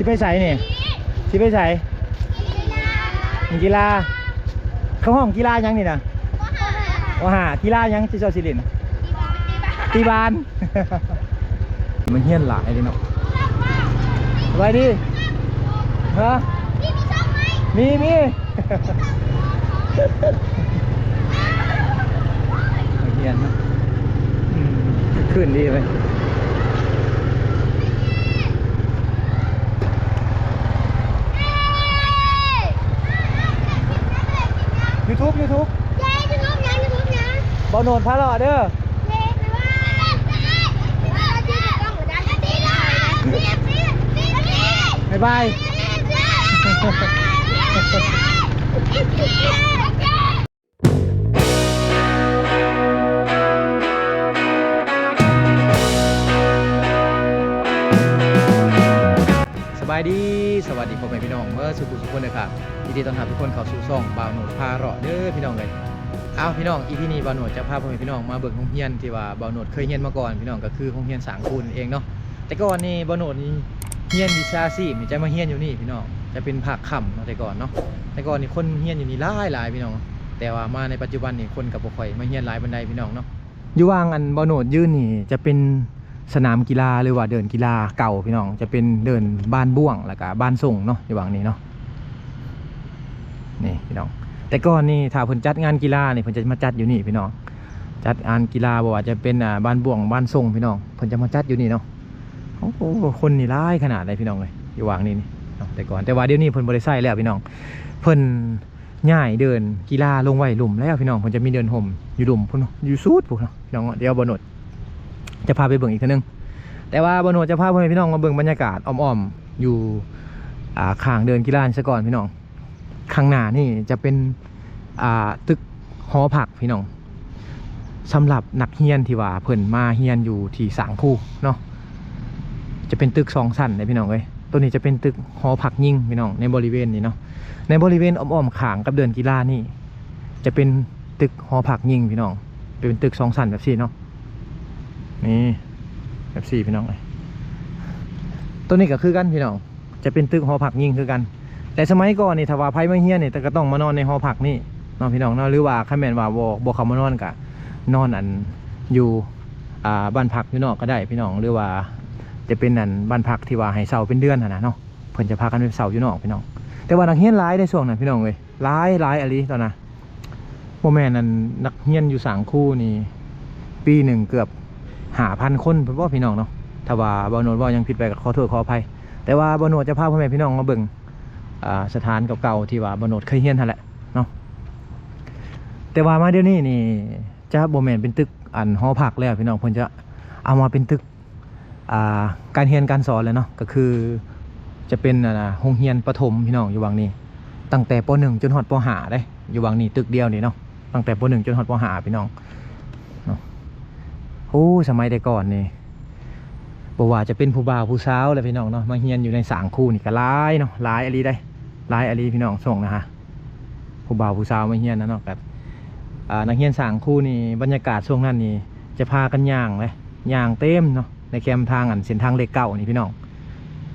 สิไปใส่นี่สิไปใส่มีกีฬาเขาห้องกีฬายังนี่นะว่าหากีฬายังที่เจ้าสิเลินตีบานมันเฮี้ยนหลายเลยเนาะสบายดีฮะมีมีเฮี้ยนเนาะอืมขึ้นดีไหม ยู ทูบยูทูบบอลโนดพาหล่อเด้อบ๊ายบายสบายดี สวัสดีพ่อแม่พี่น้องเมื่อสุขุสุขคนเลยครับยินดีต้อนรับทุกคนเข้าสู่ช่องบ่าวหนูพาเราะเด้อพี่น้องเลยเอาพี่น้องอีพีนี้บ่าวหนูจะพาพ่อแม่พี่น้องมาเบิ่งโรงเรียนที่ว่าบ่าวหนูเคยเรียนมาก่อนพี่น้องก็คือโรงเรียนสางคูนเองเนาะแต่ก่อนนี่บ่าวหนูนี่เรียนวิชาชีพนี่จะมาเรียนอยู่นี่พี่น้องจะเป็นภาคค่ำเนาะแต่ก่อนเนาะแต่ก่อนนี่คนเรียนอยู่นี่หลายหลายพี่น้อง แต่ว่ามาในปัจจุบันนี่คนกับบ่ค่อยมาเรียนหลายบันไดพี่น้องเนาะอยู่ว่างอันบ่าวหนูยืนนี่จะเป็น สนามกีฬาหรือว่าเดินกีฬาเก่าพี่น้อง จะเป็นเดินบ้านบ่วงแล้วก็บ้านส่งเนาะอยู่หวังนี้เนาะนี่พี่น้อง แต่ก่อนนี่ถ้าเพิ่นจัดงานกีฬานี่เพิ่นจะมาจัดอยู่นี่พี่น้อง จัดงานกีฬาบ่ว่าจะเป็นอ่าบ้านบ่วงบ้านส่งพี่น้องเพิ่นจะมาจัดอยู่นี่เนาะโอ้โหคนนี่ร้ายขนาดเลยพี่น้องเลยอยู่หวังนี้นี่เนาะแต่ก่อนแต่ว่าเดี๋ยวนี้เพิ่นบ่ได้ใช้แล้วพี่น้อง เพิ่นย้ายเดินกีฬาลงไหวหลุมแล้วพี่น้องเพิ่นจะมีเดินห่มอยู่หลุมพุ่นอยู่ซูดพุ่นเนาะพี่น้องเดี๋ยวบนด จะพาไปเบิ่งอีกทีนึง แต่ว่าบนหัวจะพาพ่อแม่พี่น้องมาเบิ่งบรรยากาศอ้อมๆอยู่อ่าข้างเดินกีฬาซะก่อนพี่น้อง ข้างหน้านี่จะเป็นอ่าตึกหอผักพี่น้องสำหรับนักเรียนที่ว่าเพิ่นมาเรียนอยู่ที่สางคู่เนาะจะเป็นตึกสองชั้นเลยพี่น้องเอ้ยตัวนี้จะเป็นตึกหอผักยิ่งพี่น้องในบริเวณนี้เนาะในบริเวณอ้อมๆขางกับเดินกีฬานี่ จะเป็นตึกหอผักยิ่งพี่น้อง เป็นตึกสองชั้นแบบนี้เนาะ นี่แบบสี่พี่น้องเลยตัวนี้ก็คือกันพี่น้อง จะเป็นตึกหอผักยิงคือกัน แต่สมัยก่อนนี่ถ้าว่าไพ่ไม่เฮี้ยนนี่แต่ก็ต้องมานอนในหอผักนี่นอนพี่น้องนาะหรือว่าข้าแมนว่าบ่บ่เขามานอนกะนอนอันอยู่อ่าบ้านพักอยู่นอกก็ได้พี่น้องหรือว่า จะเป็นอันบ้านพักที่ว่าให้เสาเป็นเดือนนะเนาะเพิ่นจะพากันไปเสาอยู่นอกพี่น้อง แต่ว่านักเฮี้ยนหลายในช่วงนั้นพี่น้องเลยหลายหลายอะไรตอนน่ะโมแม่นอันนักเฮี้ยนอยู่สางคู่นี่ปีหนึ่งเกือบ หาพันคนเพื่อพี่น้องเนาะถ้าว่าบอโนดว่ายังผิดไปก็ขอโทษขออภัย แต่ว่าบอโนดจะพาพ่อแม่พี่น้องมาเบิ่งอ่าสถานเก่าๆที่ว่าบอโนดเคยเฮียนทันแหละเนาะแต่ว่ามาเดี๋ยวนี้นี่จะโบแมนเป็นตึกอันหอพักแล้วพี่น้องเพิ่นจะเอามาเป็นตึกาการเรียนการสอนเลยเนาะก็คือจะเป็นอ่าโรงเรียนประถมพี่น้องอยู่วังนี้ ตั้งแต่ป .1 จนฮอดป .5 ได้อยู่วังนี้ตึกเดียวนี่เนาะตั้งแต่ป .1 จนฮอดป .5 พี่น้อง โอ้สมัยแต่ก่อนนี่บอกว่าจะเป็นผู้บ่าวผู้สาวเลยพี่น้องเนาะมาเฮียนอยู่ในสางคู่นี่ก็หลายเนาะหลายอลีได้หลายอลีพี่น้องส่งนะฮะผู้บ่าวผู้สาวมาเฮียนนะเนาะกับอ่านักเฮียนสางคู่นี่บรรยากาศช่วงนั้นนี่จะพากันย่างเลยย่างเต็มเนาะในแคมทางอันเส้นทางเล็กเก่านี่พี่น้อง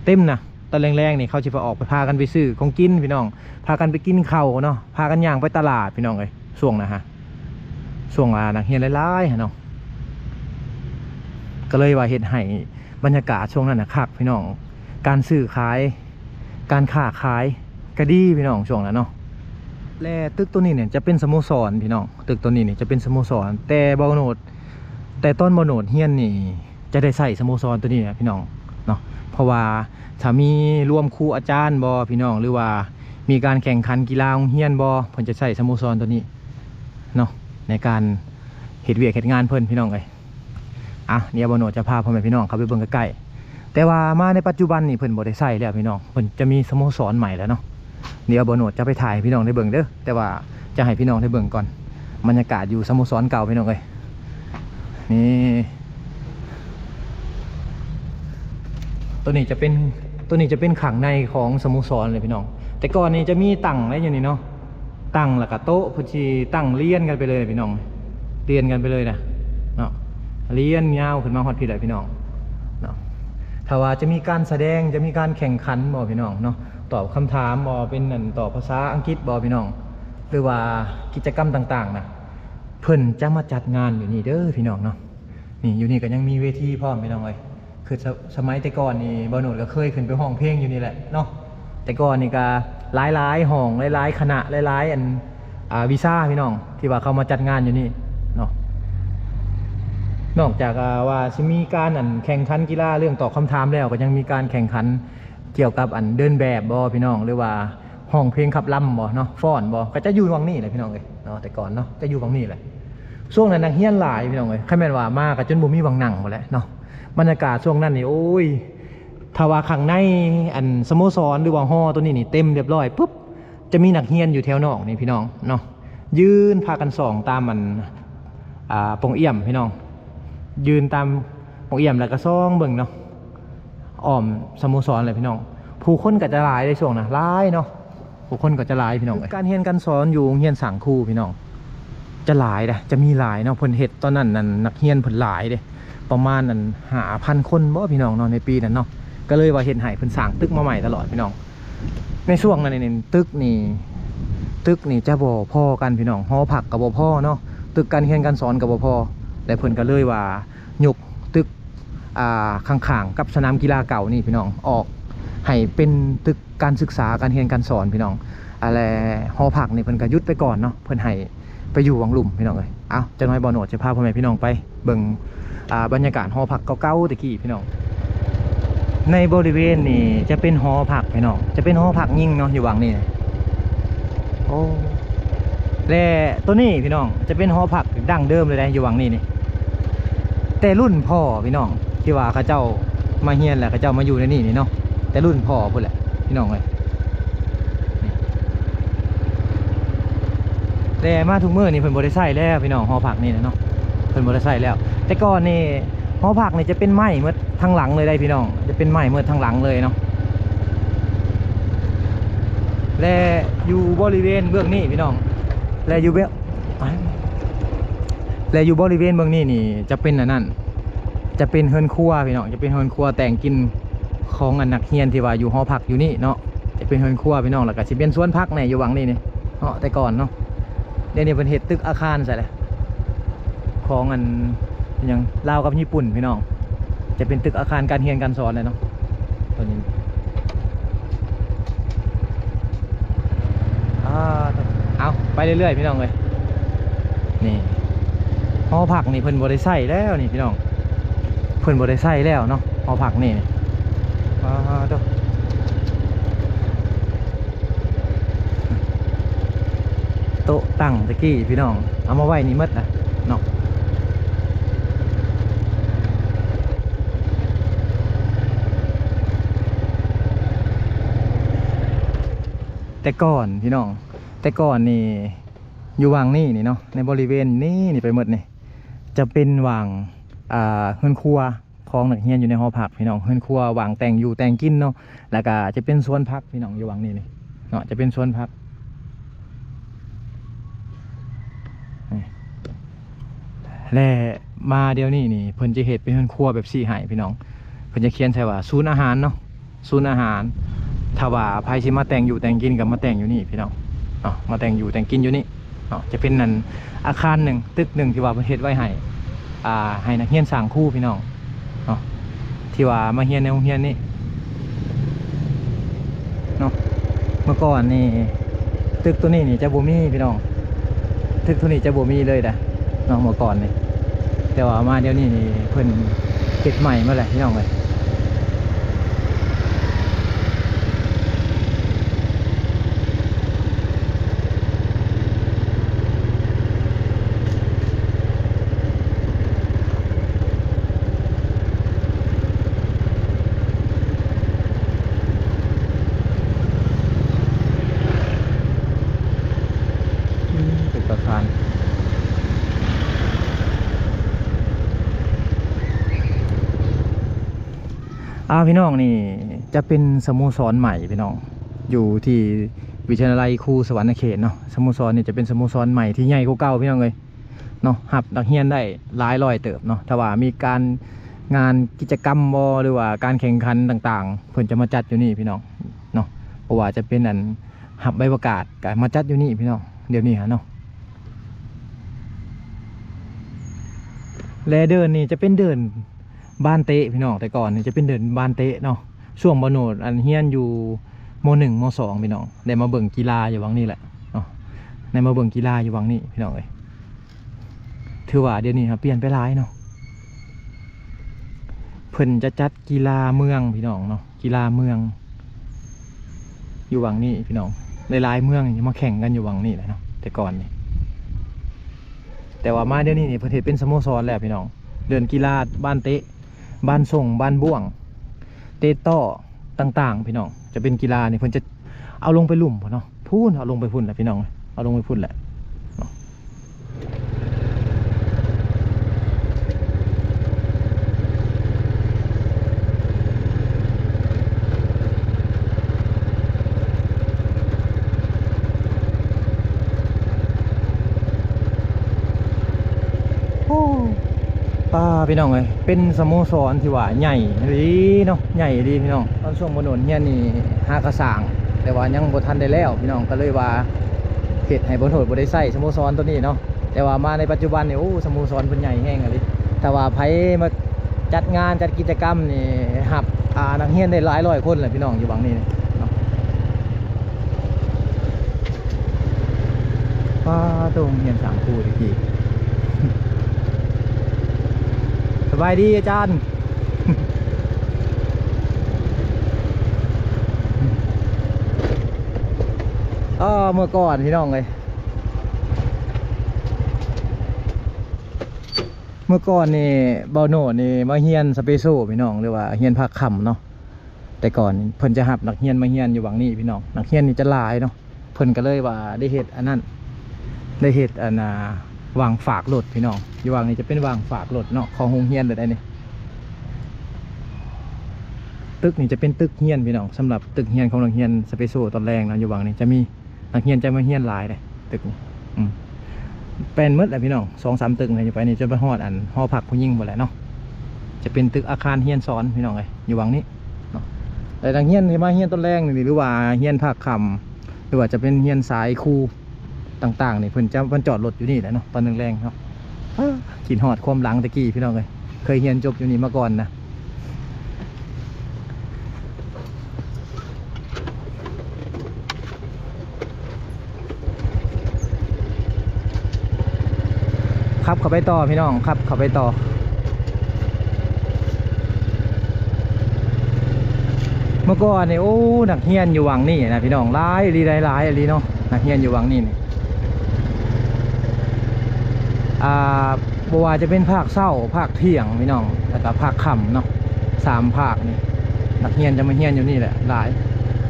เต็มนะตอนแรงๆนี่เขาจะไปออกไปพากันไปซื้อของกินพี่น้อง พากันไปกินเข้าเนาะพากันย่างไปตลาดพี่น้องเลยช่วงนะฮะช่วงอ่านักเฮียนหลายๆฮะเนาะ ก็เลยว่าเห็ดให้บรรยากาศช่วงนั้นนะคักพี่น้อง การซื้อขาย การค้าขายก็ดีพี่น้องช่วงนั้นเนาะและตึกตัวนี้เนี่ยจะเป็นสโมสรพี่น้องตึกตัวนี้เนี่ยจะเป็นสโมสร แต่บอโนด แต่ต้นบอโนดเฮียนนี่ จะได้ใส่สโมสรตัวนี้นะพี่น้องเนาะเพราะว่าถ้ามีร่วมครูอาจารย์บอพี่น้อง หรือว่ามีการแข่งขันกีฬาเฮียนบอเพิ่นจะใส่สโมสรตัวนี้เนาะในการเหตุเวียกเหตุงานเพิ่นพี่น้องเลย อะเดี๋ยวบโนจะพาพ่อแม่พี่น้องเข้าไปเบิ่งใกล้ๆแต่ว่ามาในปัจจุบันนี่เพิ่นบ่ได้ใส่แล้วพี่น้องเพิ่นจะมีสโมสรใหม่แล้วเนาะเดี๋ยวบโนจะไปถ่ายพี่น้องได้เบิ่งเด้อแต่ว่าจะให้พี่น้องได้เบิ่งก่อนบรรยากาศอยู่สโมสรเก่าพี่น้องเอ้ยนี่ตัวนี้จะเป็นตัวนี้จะเป็นขังในของสโมสรเลยพี่น้อง แต่ก่อนนี้จะมีตั้งอะไรอยู่นี่เนาะตั้งแล้วก็โต๊ะพนชีตั้งเรียนกันไปเลยพี่น้องเรียนกันไปเลยนะ เนาะเลี้ยนยาวขึ้นมาฮอดพี่เลยพี่น้องเนาะถ้าว่าจะมีการแสดงจะมีการแข่งขันบ่พี่น้องเนาะตอบคำถามบ่เป็นนั่นตอบภาษาอังกฤษบ่พี่น้อง หรือว่ากิจกรรมต่างๆนะเพิ่นจะมาจัดงานอยู่นี่เด้อพี่น้องเนาะนี่อยู่นี่ก็ยังมีเวทีพร้อมพี่น้องเลยคือสสมัยแต่ก่อนนี่บ่หนุดก็เคยขึ้นไปห้องเพลงอยู่นี่แหละเนาะแต่ก่อนนี่ก็หลายๆห้องหลายๆคณะหลายๆอันอ่าวีซ่าพี่น้อง ที่ว่าเขามาจัดงานอยู่นี่ นอกจากว่าสิมีการอันแข่งขันกีฬาเรื่องตอบคำถามแล้วก็ยังมีการแข่งขันเกี่ยวกับอันเดินแบบบอพี่น้องหรือว่าห้องเพลงขับลำบอเนาะฟ้อนบอก็จะอยู่วังนี่เลยพี่น้องเลยเนาะแต่ก่อนเนาะจะอยู่วังนี่เลยช่วงนั้นนักเฮียนหลายพี่น้องเลยใครแม่นว่ามากับจนบ่มีวังหนังหมดแล้วเนาะบรรยากาศช่วงนั้นนี่โอ้ยถ้าว่าข้างในอันสโมสรหรือว่าฮอตัวนี้นี่เต็มเรียบร้อยปุ๊บจะมีนักเฮียนอยู่แถวนอกนี่พี่น้องเนาะยืนพากันส่องตามมันอ่าปงเอี่ยมพี่น้อง ยืนตามปกเอี่ยมแล้วก็ซ่องเบิ่งเนาะอ้อมสโมสรเลยพี่น้อง ผู้คนก็จะหลายในช่วงนะหลายเนาะผู้คนก็จะหลายพี่น้อง การเรียนการสอนอยู่โรงเรียนสังครูพี่น้อง จะหลายนะจะมีหลายเนาะเพิ่นเฮ็ดตอนนั้นนั่นนักเรียนเพิ่นหลายเด้ประมาณนั้นหาพันคนบ่พี่น้องเนาะในปีนั้นเนาะก็เลยว่าเฮ็ดให้เพิ่นสร้างตึกมาใหม่ตลอดพี่น้อง ในช่วงนั้นนี่ตึกนี่ตึกนี่จะบ่พ่อกันพี่น้องหอผักกับบ่พ่อเนาะตึกการเรียนการสอนกับบ่พ่อ และเพิ่นก็เลยว่ายกตึกอ่าข้างๆกับสนามกีฬาเก่านี่พี่น้องออกให้เป็นตึกการศึกษาการเรียนการสอนพี่น้องอะไรหอผักนี่เพิ่นก็ยุดไปก่อนเนาะเพิ่นให้ไปอยู่วังลุ่มพี่น้องเอ้ยเอ้าจังน้อยบ่โหนดจะพาพ่อแม่พี่น้องไปเบิ่งอ่าบรรยากาศหอผักเก่าๆตะกี้พี่น้อง ในบริเวณนี่จะเป็นหอผักพี่น้อง จะเป็นหอผักยิ่งเนาะอยู่วังนี่โอ้และตัวนี้พี่น้องจะเป็นหอผักดั้งเดิมเลยนะอยู่วังนี่นี่ แต่รุ่นพ่อพี่น้องที่ว่าเขาเจ้ามาเฮียนแหละเขาเจ้ามาอยู่ในนี่นี่เนาะแต่รุ่นพ่อพุ่นแหละพี่น้องเลยแต่มาทุกเมื้อนี่เพิ่นบ่ได้ใช้แล้วพี่น้องหอผักนี่นะเนาะเพิ่นบ่ได้ใช้แล้ว แต่ก่อนนี่หอผักนี่จะเป็นไม้เมื่อทางหลังเลยได้พี่น้อง จะเป็นไม้เมื่อทางหลังเลยเนาะและอยู่บริเวณเบื้องนี้พี่น้องและอยู่เบื้ และอยู่บริเวณเบื้องนี้นี่ จะเป็นอันนั้นจะเป็นเฮิรนครัวพี่น้องจะเป็นเฮิรนครัวแต่งกินของอันนักเฮียนที่ว่าอยู่หอพักอยู่นี่เนาะจะเป็นเฮิรนครัวพี่น้องแล้วก็สิเป็นสวนพักในอยู่หวังนี่นี่เนาะแต่ก่อนเนาะเดี๋ยวนี้เป็นเฮ็ดตึกอาคารใส่เลยของอันอยังลาวกับญี่ปุ่นพี่น้อง จะเป็นตึกอาคารการเรียนการสอนเลยเนาะตัวนี้เอาไปเรื่อยๆพี่น้องเลยนี่ อผักนี่เพิ่นบริใส่แล้วนี่พี่น้องเพิ่นบริใส่แล้วเนาะหอผักนี่นี่อ่าตัวโต๊ะตั้งตะกี้พี่น้อง เอามาไว้นี่หมดนะเนาะแต่ก่อนพี่น้อง แต่ก่อนนี่อยู่วังนี่นี่เนาะในบริเวณนี่นี่ไปหมดนี่ จะเป็นวังอ่าเฮือนครัวของหนักเรียนอยู่ในหอพักพี่น้องเฮือนครัววางแต่งอยู่แต่งกินเนาะแล้วก็จะเป็นสวนพักพี่น้องอยู่วังนี่นี่เนาะจะเป็นสวนพักนี่และมาเดี๋ยวนี้นี่เพิ่นจะเฮ็ดเป็นเฮือนครัวแบบสี่ไห้พี่น้องเพิ่นจะเขียนใช่ว่าศูนย์อาหารเนาะศูนย์อาหารถ้าว่าภายสิมาแต่งอยู่แต่งกินกับมาแต่งอยู่นี่พี่น้องเนาะมาแต่งอยู่แต่งกินอยู่นี่ เนาะจะเป็นนั่นอาคารหนึ่งตึกหนึ่งที่ว่าประเทศไว้ให้อ่าให้นักเรียนสร้างคู่พี่น้องเนาะที่ว่ามาเรียนในโรงเรียนนี่เนาะเมื่อก่อนนี่ตึกตัวนี้นี่จะบ่มีพี่น้องตึกตัวนี้จะบ่มีเลยนะเนาะเมื่อก่อนนี่แต่ว่ามาเดี๋ยวนี้นี่เพิ่นเก็บใหม่มาเลยพี่น้องเลย อ่าพี่น้องนี่จะเป็นสโมสรใหม่พี่น้องอยู่ที่วิทยาลัยครูสวรรณเขตเนาะสโมสรนี่จะเป็นสโมสรใหม่ที่ใหญ่กว่าเก่าพี่น้องเลยเนาะหับนักเรียนได้หลายร้อยเติบเนาะถ้าว่ามีการงานกิจกรรมบอหรือว่าการแข่งขันต่างๆ เพิ่นจะมาจัดอยู่นี่พี่น้องเนาะเพราะว่าจะเป็นอันหับใบประกาศก็มาจัดอยู่นี่พี่น้องเดี๋ยวนี้ฮะเนาะแลเดินนี่จะเป็นเดิน บ้านเตะพี่น้องแต่ก่อนนี่จะเป็นเดินบ้านเตะเนาะช่วงบโนดอันเฮียนอยู่มหนึ่งมสองพี่น้องได้มาเบิ่งกีฬาอยู่วังนี่แหละเนาะได้มาเบิ่งกีฬาอยู่วังนี่พี่น้องเอ้ยถือว่าเดี๋ยวนี้ครับเปลี่ยนไปหลายเนาะเพิ่นจะจัดกีฬาเมืองพี่น้องเนาะกีฬาเมือง อยู่วังนี่พี่น้องหลายเมืองมาแข่งกันอยู่วังนี่แหละเนาะแต่ก่อนนี่แต่ว่ามาเดี๋ยวนี้นี่ประเทศเป็นสโมสรแล้วพี่น้อง เดินกีฬาบ้านเตะ บ้านส่งบ้านบ่วง เตะต้อต่างๆ พี่น้อง จะเป็นกีฬานี่เพิ่นจะเอาลงไปลุ่มพ่นเนาะพูนเอาลงไปพุ่นแหละพี่น้อง เอาลงไปพุ่นแหละโอ้ป้า พี่น้องเลยเป็นสโมสรที่ว่าใหญ่ดีเนาะใหญ่ดีพี่น้องตอนช่วงบนนเนี่ยนี่หากระสาง แต่ว่ายังบ่ทันได้แล้ว พี่น้องก็เลยว่าเฮ็ดให้บ่โทษบ่ได้ใช้สโมสรตัวนี้เนาะแต่ว่ามาในปัจจุบันเนี่ยโอ้สโมสรเพิ่นใหญ่แฮงอะลิแต่ว่าไผมาจัดงานจัดกิจกรรมนี่หับอ่านักเรียนได้หลายร้อยคนเลยพี่น้องอยู่บังนี้นี่เนาะป้าตรงเรียนสามครูตะกี้ ส บายดีอาจารย์ก็เมื่อก่อนพี่น้องเลยเมื่อก่อนนี่เบาโนนี่มาเฮียนสเปโซพี่น้องหรือว่าเฮียนภาคคำเนาะแต่ก่อนเพิ่นจะหับนักเฮียนมาเฮียนอยู่หวังนี้พี่น้องนักเฮียนนี่จะลายเนาะเพิ่นก็เลยว่าได้เฮ็ดอันนั้นได้เฮ็ดอันน่ะ วางฝากรถพี่น้องอยู่วางนี่จะเป็นวางฝากรถเนาะของโรงเฮียนเลยได้นี่ตึกนี่จะเป็นตึกเฮียนพี่น้องสำหรับตึกเฮียนของนักเฮียนสเปโซตอนแรกนะอยู่วางนี่จะมีนักเฮียนจะมาเฮียนหลายเลยตึกนี่อืมเป็นมืดแหละพี่น้องสองสามตึกเลยอยู่ไปนี่จนไปฮอดอันหอพักผู้ยิ่งหมดแหละเนาะจะเป็นตึกอาคารเฮียนซ้อนพี่น้องเลยอยู่วังนี้เนาะแต่ทางเฮียนที่มาเฮียนต้นแรงนี่หรือว่าเฮียนภาคคำหรือว่าจะเป็นเฮียนสายครู ต่างๆนี่เพิ่นจะเพิ่นจอดรถอยู่นี่แหละเนาะตอนแรงๆเนาะขินหอดความหลังตะกี้พี่น้องเลยเคยเฮียนจบอยู่นี่มาก่อนนะขับเข้าไปต่อพี่น้องขับเข้าไปต่อเมื่อก่อนเนี่ยโอ้หนักเฮียนอยู่วังนี่นะพี่น้องหลายรีหลายหลายอะไรเนาะหนักเฮียนอยู่วังนี่เนี่ย อ่าบว่าจะเป็นภาคเศร้าภาคเที่ยงพี่น้อง แล้วก็ภาคค่ำเนาะสามภาคนี่นักเฮียนจะมาเฮียนอยู่นี่แหละหลาย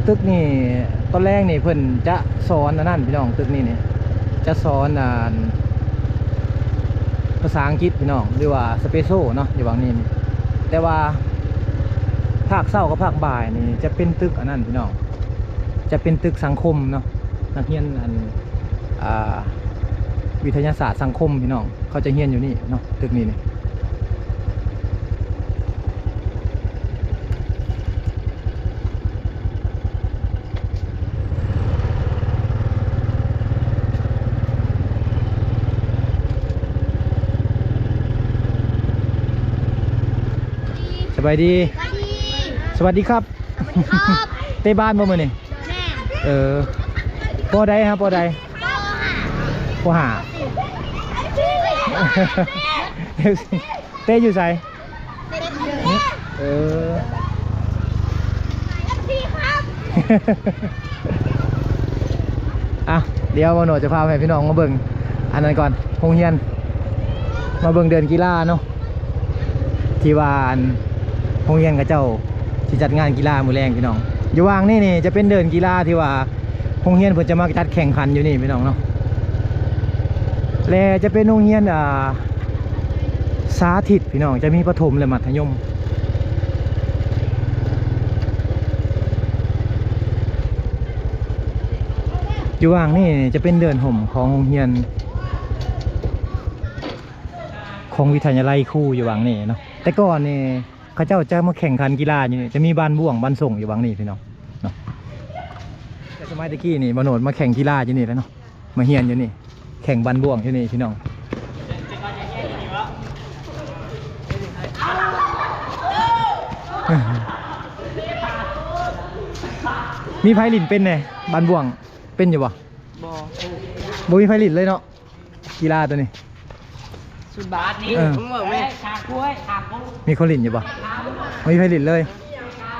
ตึกนี่ตอนแรกนี่เพิ่นจะสอนอันนั่นพี่น้องตึกนี่นี่จะสอนอ่าภาษาอังกฤษพี่น้องหรือว่าสเปโซเนาะอยู่บางนี้นี่แต่ว่าภาคเศร้ากับภาคบ่ายนี่จะเป็นตึกอันนั้นพี่น้องจะเป็นตึกสังคมเนาะนักเรียนอันอ่า วิทยาศาสตร์สังคมพี่น้อง เขาจะเรียนอยู่นี่เนาะตึกนี้นี่สบายดี สวัสดีสวัสดีครับ ครับเต้บ้านบ่มื้อนี่แม่เออปอใดครับปอใดพ่อหาปอหา เต้อยู่ไสเป็นเด็กเออพี่ครับอะเดี๋ยวมาโหนจะพาให้พี่น้องมาเบิ่งอันนั้นก่อนโรงเรียน มาเบิ่งเดินกีฬาเนาะที่ว่านโรงเรียนกับเจ้าที่จัดงานกีฬามือแรงพี่น้องอยู่ว่างนี่นี่จะเป็นเดินกีฬาที่ว่าโรงเรียนเพิ่นจะมาจัดแข่งขันอยู่นี่พี่น้องเนาะ และจะเป็นโรงเรียนอ่าสาธิตพี่น้องจะมีประถมและมัธยมอยู่ว่างนี่จะเป็นเดินห่มของโรงเรียน ของวิทยาลัยคู่อยู่ว่างนี่เนาะแต่ก่อนนี่เขาเจ้าจะมาแข่งขันกีฬาอยู่นี่จะมีบ้านบ่วงบ้านส่งอยู่บางนี่พี่น้องเนาะแต่สมัยตะกี้นี่บโนดมาแข่งกีฬาอยู่นี่แล้วเนาะมาเฮียนอยู่นี่ แข่งบ้านบ่วงอยู่นี่พี่น้องมีไพลินเป็นไงบ้านบ่วงเป็นอยู่บ่บอบ่มีไพลินเลยเนาะกีฬาตัวนี้สุดบาทนี่เออมึงบอกแม่ขากล้วยขากล้วยมีคนลินอยู่บ่ไม่มีไพลินเลย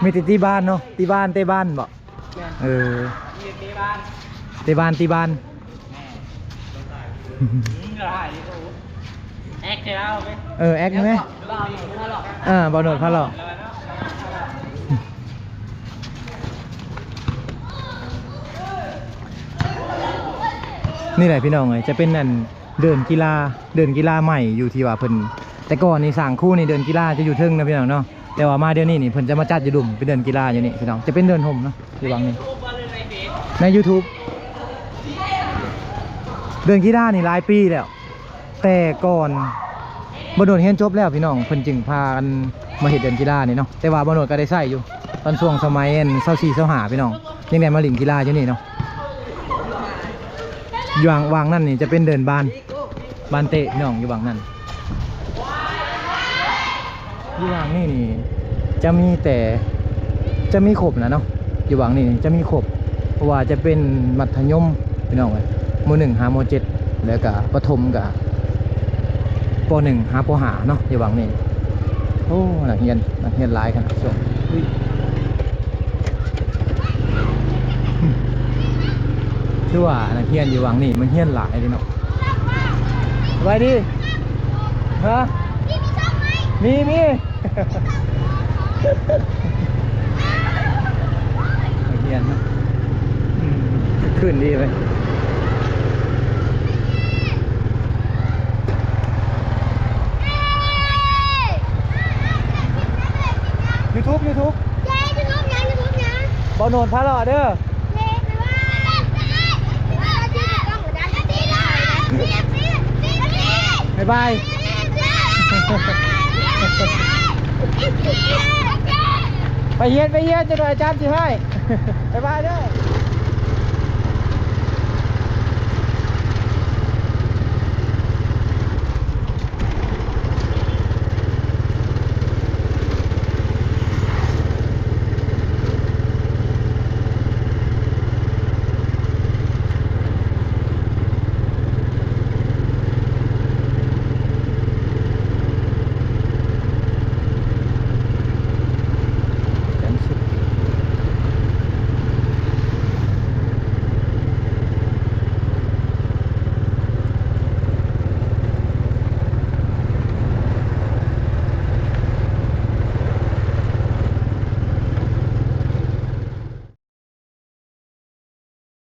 มีแต่ตีบ้านเนาะตีบ้านเตะบ้านบ่เออยืนที่บ้านเตะบ้านตีบ้านมึงก็ได้ดิโอ้ แอคเทลไปเออแอคไหมอ่าบอลโนดพาหลอกแล้วนะนี่แหละพี่น้องเลยจะเป็นนั่นเดินกีฬาเดินกีฬาใหม่อยู่ที่ว่าเพิ่นแต่ก่อนนี่สั่งคู่นี่เดินกีฬาจะอยู่ทึ่งนะพี่น้องเนาะแต่ว่ามาเดี๋ยวนี้นี่เพิ่นจะมาจัดอยู่ดุมเป็นเดินกีฬาอยู่นี่พี่น้องจะเป็นเดินห่มเนาะที่วังนี่รูปบอลเลยในเฟซใน YouTube เดินกีฬานี่หลายปีแล้ว แต่ก่อนบโดนเฮียนจบแล้วพี่น้องเพิ่นจึงพากันมาเห็ดเดินกีฬานี่เนาะแต่ว่าบโดนก็ได้ใส่อยู่ ตอนช่วงสมัยเอ็นเศร้าสี่เศร้าหาพี่น้องยังได้มาหลินกีฬาอยู่นี่เนาะอยู่วางวางนั่นนี่จะเป็นเดินบานบานเตะพี่น้องอยู่วางนั่นอยู่วางนี่นี่จะมีแต่จะมีขบนะเนาะอยู่วางนี่จะมีขบเพราะว่าจะเป็นมัธยมพี่น้องเลย มหนึ่งหามเจ็ดแล้วก็ประถมกับปหนึ่งหาปหาเนาะอยู่บางนี่โอ้นักเรียนนักเรียนหลายขนาดช่วงอุ้ยคือว่านักเรียนอยู่บางนี่มันเรียนหลายเลยเนาะสบายดีฮะพี่มีหมมีมีนักเรียนเนาะขึ้นดีไหมยู ทูบยูทูบเย้ยูทูบยังยูทูบยังบอลโนนพาหล่อเด้อเย้ไปว่าไปว่าที่ถูกต้องหรือยังที่ได้ที่ที่ที่ที่บ๊ายบายไปเย็นไปเย็นจะหน่อยอาจารย์สิให้บ๊ายบายเด้อ